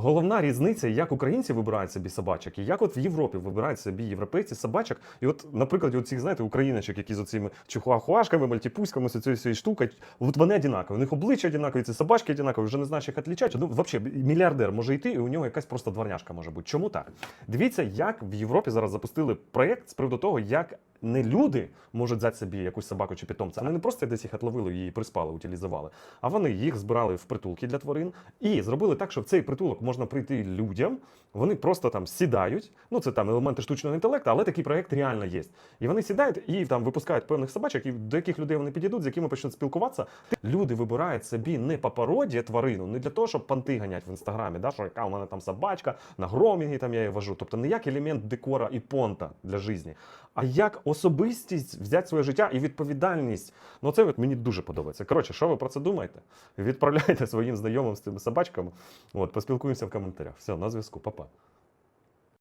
Головна різниця, як українці вибирають собі собачок, і як от в Європі вибирають собі європейці собачок. І от, наприклад, цих, знаєте, україночок, які з оцими чухуахуашками, мальтіпуськами, з цією штукою, от вони одинакові. У них обличчя одинакові, ці собачки одинакові, вже не знаєш, їх відлічати. Ну, взагалі, мільярдер може йти, і у нього якась просто дворняшка може бути. Чому так? Дивіться, як в Європі зараз запустили проєкт з приводу того, як не люди можуть взяти собі якусь собаку чи питомця. Вони не просто десь їх отловили, її приспали, утилізували, а вони їх збирали в притулки для тварин і зробили так, що в цей притулок можна прийти людям. Вони просто там сідають. Ну це там елементи штучного інтелекту, але такий проект реально є. І вони сідають і там випускають певних собачок, і до яких людей вони підійдуть, з якими почнуть спілкуватися. Люди вибирають собі не по породі тварину, не для того, щоб панти ганять в інстаграмі, да, що яка у мене там собачка, на громінгі там я її вожу. Тобто не як елемент декора і понта для житті, а як особистість взяти своє життя і відповідальність. Ну це мені дуже подобається. Коротше, що ви про це думаєте? Відправляйте своїм знайомим з тими собачками. От, поспілкуємося в коментарях. Все, на зв'язку, Па-па.